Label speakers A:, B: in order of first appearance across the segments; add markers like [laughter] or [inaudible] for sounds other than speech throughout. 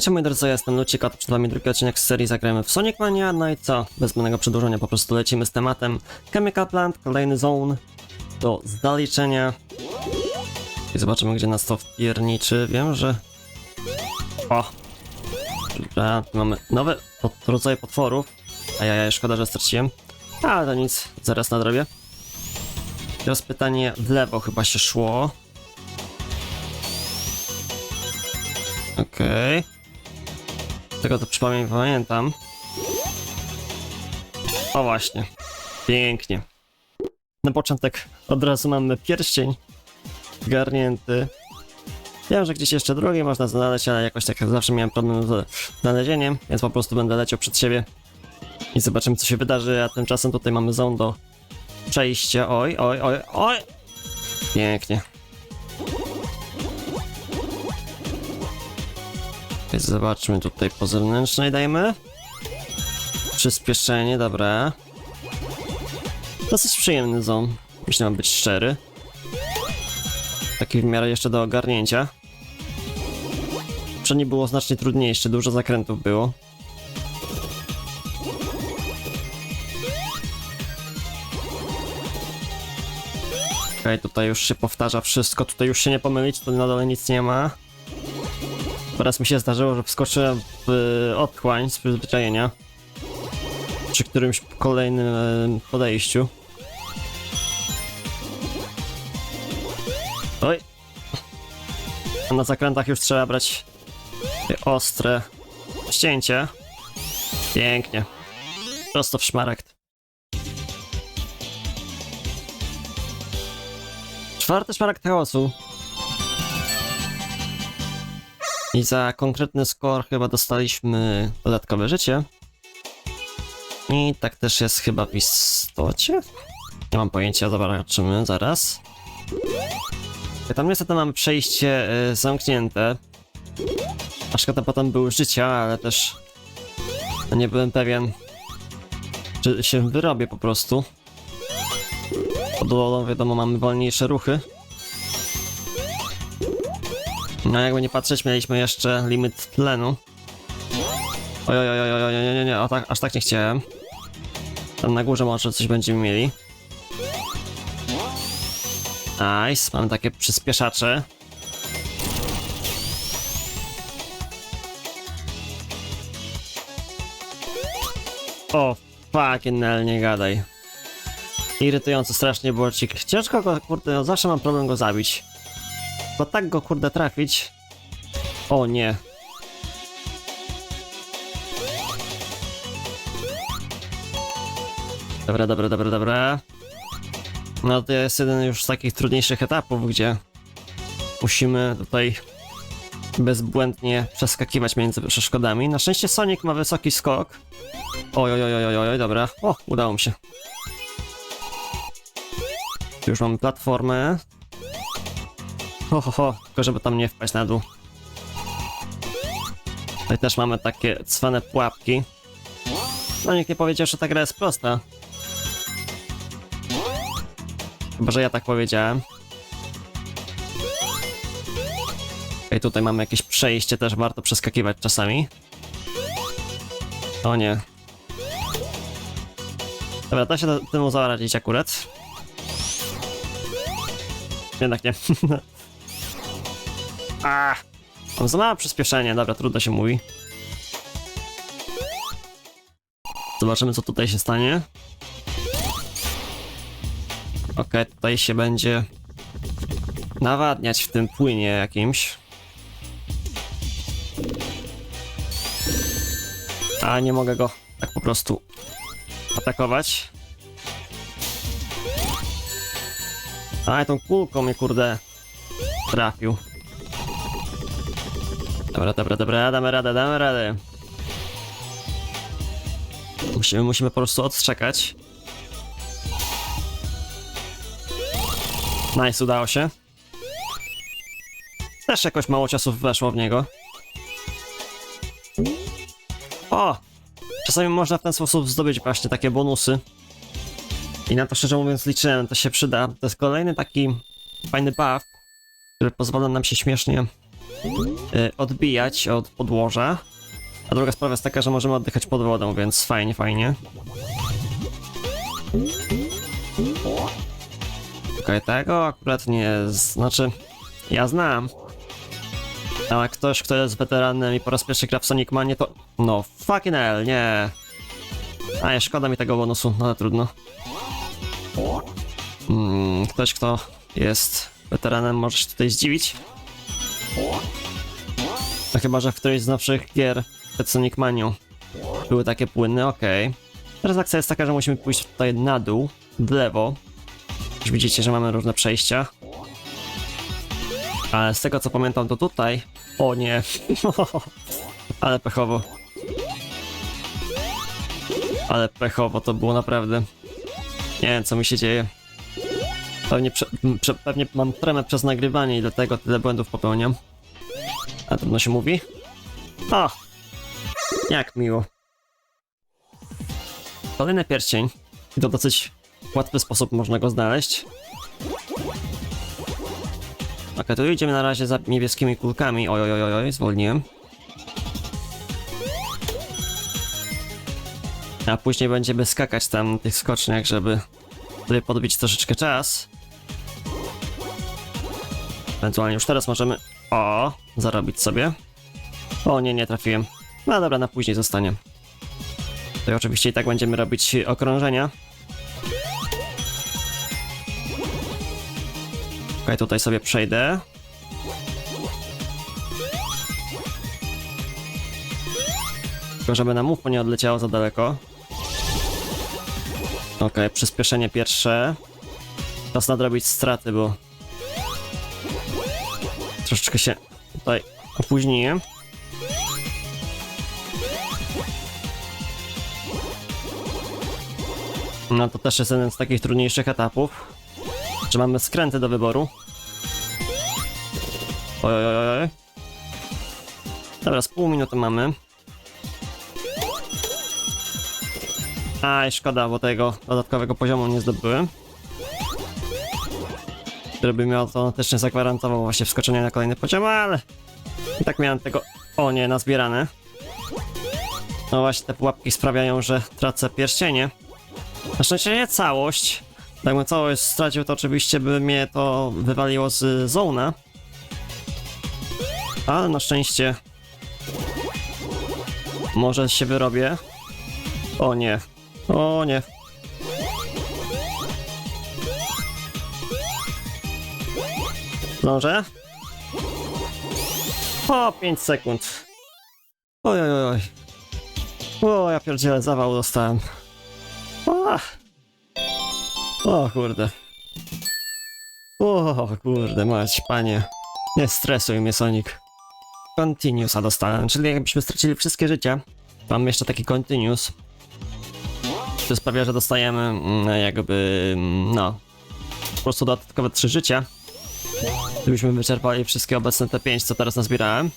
A: Wiecie moi drodzy, ja jestem Lucik, a to przed wami drugi odcinek z serii Zagrajmy w Sonic Mania, no i co? Bez zbędnego przedłużenia po prostu lecimy z tematem Chemical Plant, kolejny zone do zaliczenia. I zobaczymy gdzie nas to wpierniczy, wiem, że... O! Dobra, mamy nowe pod, rodzaje potworów. A ja, ja szkoda, że straciłem. Ale to nic, zaraz nadrobię. Teraz pytanie w lewo chyba się szło. Okej. Tego to przypomnę, pamiętam. O właśnie. Pięknie. Na początek od razu mamy pierścień garnięty. Wiem, że gdzieś jeszcze drugi można znaleźć, ale jakoś tak zawsze miałem problem z znalezieniem, więc po prostu będę leciał przed siebie i zobaczymy co się wydarzy, a tymczasem tutaj mamy zone do przejścia. Oj, oj, oj, oj! Pięknie. Zobaczmy tutaj po zewnętrznej dajmy. Przyspieszenie, dobra. Dosyć przyjemny zone, jeśli mam być szczery. Taki w miarę jeszcze do ogarnięcia. Poprzedni było znacznie trudniejsze, dużo zakrętów było. Okej, tutaj już się powtarza wszystko, tutaj już się nie pomylić, tu na dole nic nie ma. Teraz mi się zdarzyło, że wskoczyłem w y, otchłań z przyzwyczajenia. Przy którymś kolejnym e, podejściu. Oj! Na zakrętach już trzeba brać ostre ścięcie. Pięknie. Prosto w szmaragd. Czwarty szmaragd chaosu. I za konkretny skor chyba dostaliśmy dodatkowe życie. I tak też jest chyba w istocie? Nie mam pojęcia, zobaczymy zaraz. Tam niestety mamy przejście y, zamknięte. A szkoda potem były życia, ale też no nie byłem pewien, czy się wyrobię po prostu. Pod wiadomo mamy wolniejsze ruchy. No jakby nie patrzeć, mieliśmy jeszcze limit tlenu. Oj, oj, oj, oj, oj, nie, nie, o, tak, aż tak nie chciałem. Tam na górze może coś będziemy mieli. Nice, mamy takie przyspieszacze. O, fucking hell, nie gadaj. Irytująco strasznie było ci. Ciężko go, kurde, no zawsze mam problem go zabić. Bo tak go, kurde, trafić. O nie. Dobra, dobra, dobra, dobra. No to jest jeden już z takich trudniejszych etapów, gdzie musimy tutaj bezbłędnie przeskakiwać między przeszkodami. Na szczęście Sonic ma wysoki skok. Oj, oj, oj, oj, oj, dobra. O, udało mi się. Już mamy platformę. Ho, ho, ho, tylko żeby tam nie wpaść na dół. Tutaj też mamy takie cwane pułapki. No nikt nie powiedział, że ta gra jest prosta. Chyba, że ja tak powiedziałem. I tutaj mamy jakieś przejście, też warto przeskakiwać czasami. O nie. Dobra, da się temu zaradzić akurat. Jednak nie. [laughs] A, Mam za małe przyspieszenie, dobra, trudno się mówi. Zobaczymy, co tutaj się stanie. Okej, tutaj się będzie nawadniać w tym płynie jakimś. A nie mogę go tak po prostu atakować. A tą kulką mnie kurde trafił. Dobra, dobra, dobra, damy radę, damy radę. Musimy, musimy po prostu odczekać. Nice, udało się. Też jakoś mało czasu weszło w niego. O! Czasami można w ten sposób zdobyć właśnie takie bonusy. I na to szczerze mówiąc liczyłem, to się przyda. To jest kolejny taki fajny buff, który pozwala nam się śmiesznie odbijać od podłoża. A druga sprawa jest taka, że możemy oddychać pod wodą, więc fajnie, fajnie. Okej, tego akurat nie... Znaczy, ja znam. Ale ktoś, kto jest weteranem i po raz pierwszy gra w Sonic Manie, to... No, fucking hell, nie. A, szkoda mi tego bonusu, no ale trudno. Mm, ktoś, kto jest weteranem, może się tutaj zdziwić. No chyba, że w którejś z nowszych gier przed Sonic Manią były takie płyny, okej. Teraz akcja jest taka, że musimy pójść tutaj na dół, w lewo. Już widzicie, że mamy różne przejścia. Ale z tego co pamiętam, to tutaj... O nie. [laughs] Ale pechowo. Ale pechowo to było naprawdę. Nie wiem, co mi się dzieje. Pewnie, prze, prze, pewnie mam tremę przez nagrywanie i dlatego tyle błędów popełniam. A trudno się mówi. O! Jak miło. Kolejny pierścień. I to dosyć łatwy sposób można go znaleźć. Okej, tu idziemy na razie za niebieskimi kulkami. Oj, oj, oj, oj, zwolniłem. A później będziemy skakać tam tych skoczniach, żeby tutaj podbić troszeczkę czas. Ewentualnie już teraz możemy... O, zarobić sobie. O nie, nie trafiłem. No dobra, na później zostanie. Tutaj oczywiście i tak będziemy robić okrążenia. Okej, tutaj sobie przejdę. Tylko żeby nam UFO nie odleciało za daleko. Okej, przyspieszenie pierwsze. Czas nadrobić straty, bo... Troszeczkę się tutaj opóźniłem. No to też jest jeden z takich trudniejszych etapów, że mamy skręty do wyboru. Oj, oj, oj. Dobra, z pół minuty mamy. Aj, szkoda, bo tego dodatkowego poziomu nie zdobyłem. Który by mi automatycznie zagwarantował właśnie wskoczenie na kolejny poziom, ale... I tak miałem tego... O nie, nazbierane. No właśnie, te pułapki sprawiają, że tracę pierścienie. Na szczęście nie całość. Jakbym całość stracił, to oczywiście by mnie to wywaliło z zona. Ale na szczęście... Może się wyrobię. O nie. O nie. Zdążę? O, 5 sekund. Oj, oj, oj. O, ja pierdzielę, zawał dostałem. Ach. O kurde. O kurde, mać, panie. Nie stresuj mnie, Sonic. Continuousa dostałem, czyli jakbyśmy stracili wszystkie życia. Mam jeszcze taki continuous. To sprawia, że dostajemy mm, jakby, mm, no, po prostu dodatkowe 3 życia. Gdybyśmy wyczerpali wszystkie obecne te 5, co teraz nazbierałem.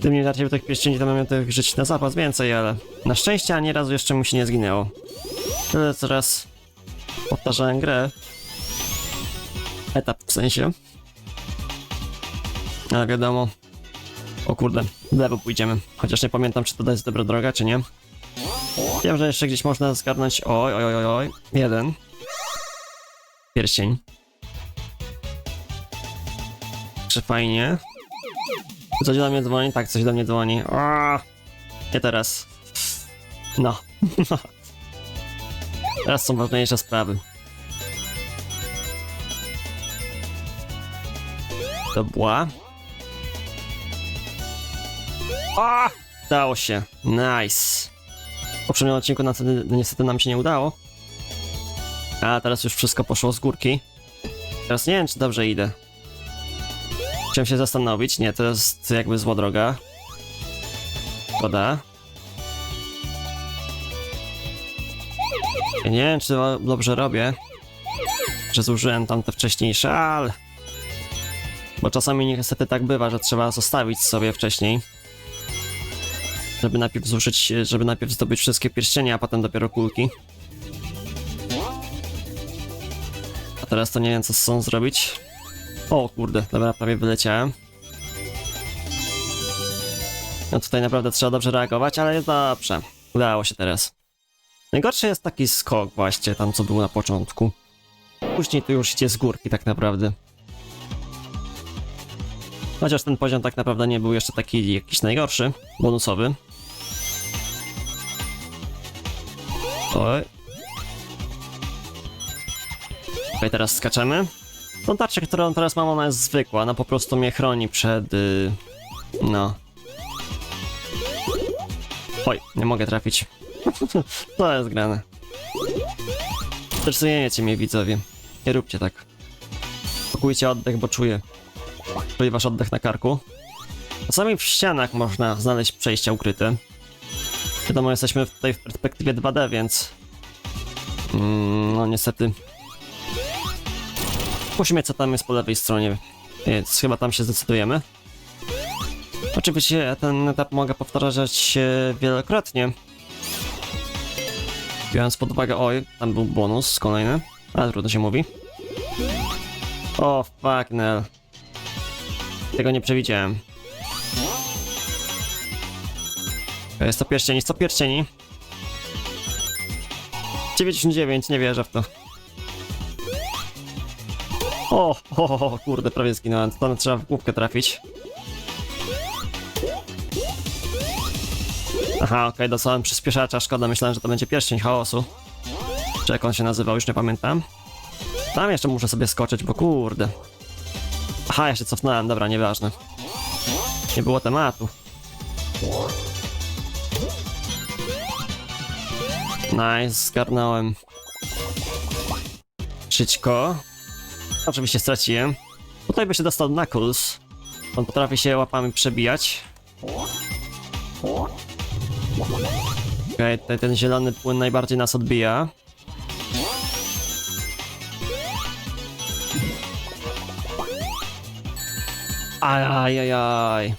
A: Tym nie bardziej tych pierścieni to mamy tych żyć na zapas więcej, ale na szczęście ani razu jeszcze mu się nie zginęło. Tyle coraz powtarzałem grę. Etap w sensie. Ale wiadomo. O kurde, w lewo pójdziemy. Chociaż nie pamiętam, czy to jest dobra droga, czy nie. Wiem, że jeszcze gdzieś można zgarnąć. Oj, oj, oj, oj. Jeden. Pierścień. Czy fajnie? Coś do mnie dzwoni? Tak, coś do mnie dzwoni. O, nie teraz. No. [laughs] teraz są ważniejsze sprawy. To była. O! Dało się. Nice. W poprzednim odcinku niestety nam się nie udało. A teraz już wszystko poszło z górki. Teraz nie wiem, czy dobrze idę. Chciałem się zastanowić. Nie, to jest jakby zła droga. Szkoda. Nie wiem, czy dobrze robię. Że zużyłem tam te wcześniejsze, ale... Bo czasami niestety tak bywa, że trzeba zostawić sobie wcześniej. Żeby najpierw zużyć, żeby najpierw zdobyć wszystkie pierścienie, a potem dopiero kulki. A teraz to nie wiem, co są zrobić. O kurde, dobra, prawie wyleciałem. No tutaj naprawdę trzeba dobrze reagować, ale jest dobrze. Udało się teraz. Najgorszy jest taki skok właśnie, tam co był na początku. Później to już idzie z górki tak naprawdę. Chociaż ten poziom tak naprawdę nie był jeszcze taki jakiś najgorszy, bonusowy. Oj. Okej, teraz skaczemy. Tą tarczę, którą teraz mam, ona jest zwykła, ona po prostu mnie chroni przed... y, no... Oj, nie mogę trafić. [laughs] to jest grane. Stresujecie mnie, widzowie. Nie róbcie tak. Spokójcie oddech, bo czuję. Czuję wasz oddech na karku. Czasami w ścianach można znaleźć przejścia ukryte. Wiadomo, jesteśmy tutaj w perspektywie 2D, więc... Mm, no niestety... Musimy co tam jest po lewej stronie, więc chyba tam się zdecydujemy. Oczywiście ten etap mogę powtarzać e, wielokrotnie. Biorąc pod uwagę, oj, tam był bonus kolejny, ale trudno się mówi. O, fuck, Nel. Tego nie przewidziałem. Jest to pierścieni, 100 pierścieni. 99, nie wierzę w to. O, o, o kurde, prawie zginąłem. To trzeba w główkę trafić. Aha, okej, dostałem przyspieszacza, szkoda, myślałem, że to będzie pierścień chaosu. Czy jak on się nazywał, już nie pamiętam. Tam jeszcze muszę sobie skoczyć, bo kurde. Aha, ja się cofnąłem, dobra, nieważne. Nie było tematu. Nice, zgarnąłem. Szybko. Oczywiście straciłem. Tutaj by się dostał Knuckles. On potrafi się łapami przebijać. Okej, tutaj ten zielony płyn najbardziej nas odbija. Ajajajaj.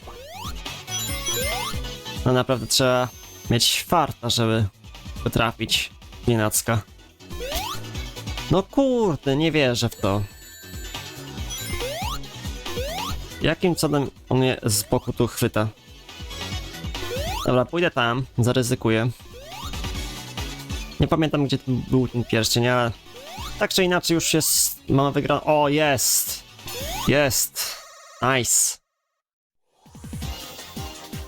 A: No naprawdę trzeba mieć farta, żeby potrafić nienacka. No kurde, nie wierzę w to. Jakim cudem on mnie z boku tu chwyta? Dobra, pójdę tam, zaryzykuję. Nie pamiętam, gdzie był ten pierścień, ale tak czy inaczej już jest... Mamy wygraną... O, jest! Jest! Nice!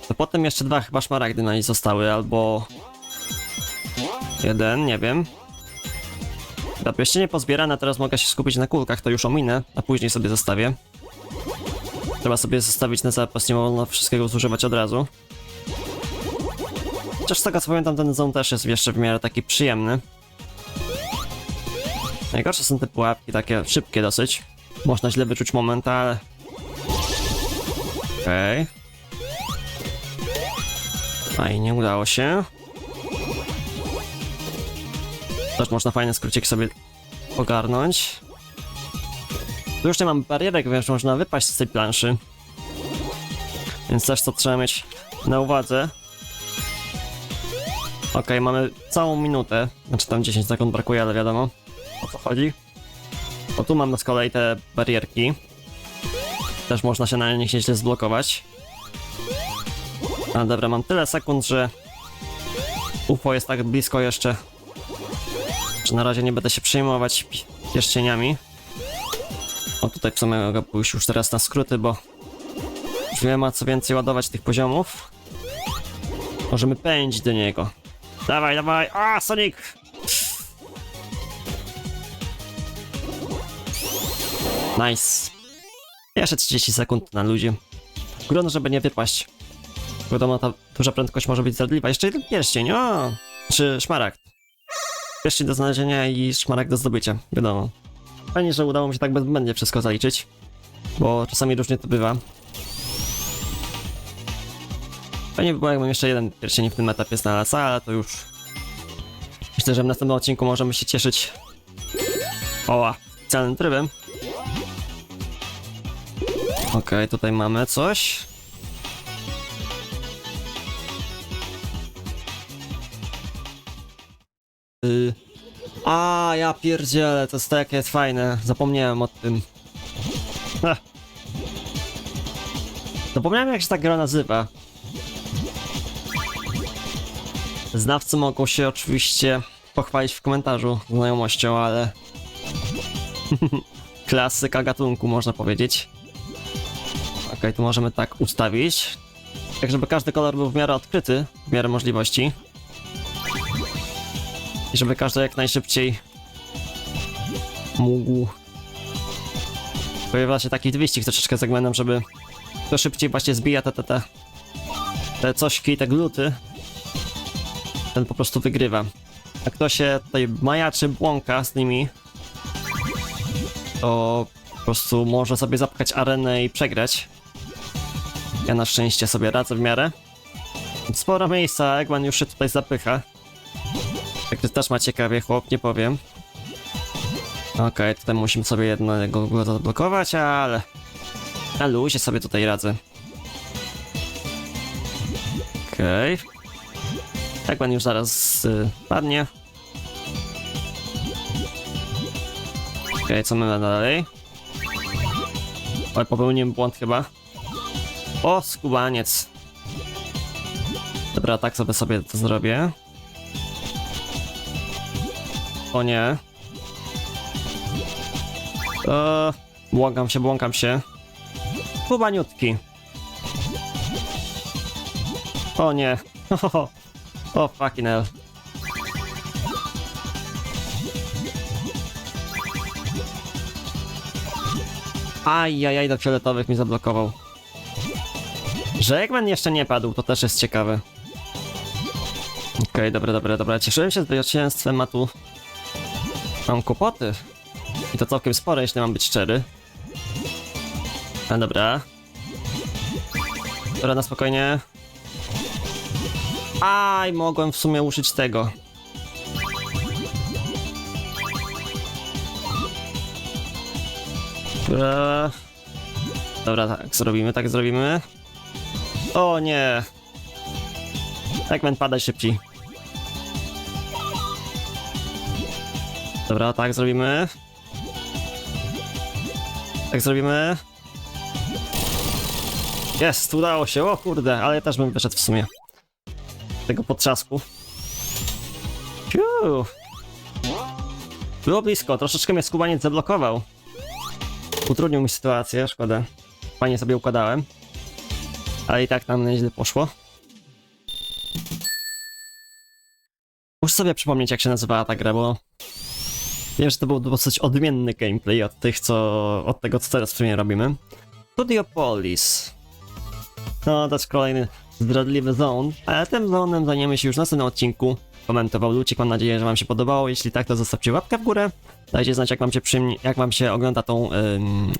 A: To potem jeszcze dwa chyba szmaragdy na niej zostały, albo... Jeden, nie wiem. Dobra, pierścienie pozbierane, teraz mogę się skupić na kulkach, to już ominę, a później sobie zostawię. Trzeba sobie zostawić na zapas, nie wolno wszystkiego zużywać od razu. Chociaż z tego co pamiętam, ten zone też jest jeszcze w miarę taki przyjemny. Najgorsze są te pułapki, takie szybkie dosyć. Można źle wyczuć moment, ale... Okej. Okay. i nie udało się. Też można fajny skrócik sobie ogarnąć. Tu już nie mam barierek, więc można wypaść z tej planszy. Więc też to trzeba mieć na uwadze. Okej, mamy całą minutę. Znaczy tam 10 sekund brakuje, ale wiadomo o co chodzi. O tu mamy z kolei te barierki. Też można się na nich nieźle zblokować. Ale dobra, mam tyle sekund, że UFO jest tak blisko jeszcze, że na razie nie będę się przejmować pi- pierścieniami. Tutaj w sumie mogę pójść już teraz na skróty, bo już nie ma co więcej ładować tych poziomów. Możemy pędzić do niego. Dawaj, dawaj! A, Sonic! Nice. Jeszcze 30 sekund na ludzie. Grunt, żeby nie wypaść. Wiadomo, ta duża prędkość może być zdradliwa. Jeszcze jeden pierścień, o! Czy szmaragd. Pierścień do znalezienia i szmaragd do zdobycia, wiadomo. Fajnie, że udało mi się tak bezbędnie wszystko zaliczyć. Bo czasami różnie to bywa. Fajnie by było, jakbym jeszcze jeden pierścień w tym etapie znalazł, ale to już... Myślę, że w następnym odcinku możemy się cieszyć... Oła, specjalnym trybem. Okej, tutaj mamy coś. Pierdzielę, to jest takie fajne, zapomniałem o tym. Ha. Zapomniałem jak się ta gra nazywa. Znawcy mogą się oczywiście pochwalić w komentarzu znajomością, ale... [laughs] Klasyka gatunku można powiedzieć. Okej, tu możemy tak ustawić. Tak, żeby każdy kolor był w miarę odkryty, w miarę możliwości. I żeby każdy jak najszybciej mógł pojawia się taki wyścig troszeczkę z segmentem, żeby kto szybciej właśnie zbija te, te, te, te cośki, te gluty, ten po prostu wygrywa. A kto się tutaj majaczy, błąka z nimi, to po prostu może sobie zapchać arenę i przegrać. Ja na szczęście sobie radzę w miarę. Sporo miejsca, Eggman już się tutaj zapycha. Także też ma ciekawie, chłop, nie powiem. Okej, tutaj musimy sobie jednego go zablokować, ale... Na luzie sobie tutaj radzę. Okej. Tak pan już zaraz y, padnie. Okej, co mamy dalej? Oj, popełniłem błąd chyba. O, skubaniec. Dobra, tak sobie sobie to zrobię. O nie. Eee, błąkam się, błąkam się. Kubaniutki. O nie. [laughs] O fucking hell. Ajajaj, do fioletowych mi zablokował. Że Eggman jeszcze nie padł, to też jest ciekawe. Okej, dobra, dobra, dobra. Cieszyłem się zwycięstwem, a tu... Mam kłopoty. I to całkiem spore, jeśli mam być szczery. A dobra. Dobra, na spokojnie. Aj, mogłem w sumie użyć tego. Dobra. Dobra, tak zrobimy, tak zrobimy. O nie. Eggman, padaj szybciej. Dobra, tak zrobimy. Tak zrobimy. Jest, udało się, o kurde, ale ja też bym wyszedł w sumie. Tego potrzasku. Piu. Było blisko, troszeczkę mnie skubaniec zablokował. Utrudnił mi sytuację, szkoda. Fajnie sobie układałem. Ale i tak nam nieźle poszło. Muszę sobie przypomnieć jak się nazywała ta gra, bo... Wiem, że to był dosyć odmienny gameplay od tych, co... od tego, co teraz w sumie robimy. Studiopolis. No, to jest kolejny zdradliwy zone, ale tym zonem zajmiemy się już w następnym odcinku. Komentował Lucik, mam nadzieję, że wam się podobało. Jeśli tak, to zostawcie łapkę w górę. Dajcie znać, jak wam się, przyjemnie, jak wam się ogląda tą ym,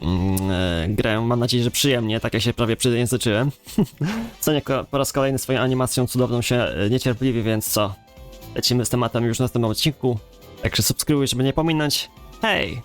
A: e, grę. Mam nadzieję, że przyjemnie, tak jak się prawie przyjęzyczyłem. [laughs] Soniak po raz kolejny swoją animacją cudowną się e, niecierpliwie, więc co? Lecimy z tematem już w następnym odcinku. Także subskrybuj, żeby nie pominąć. Hej!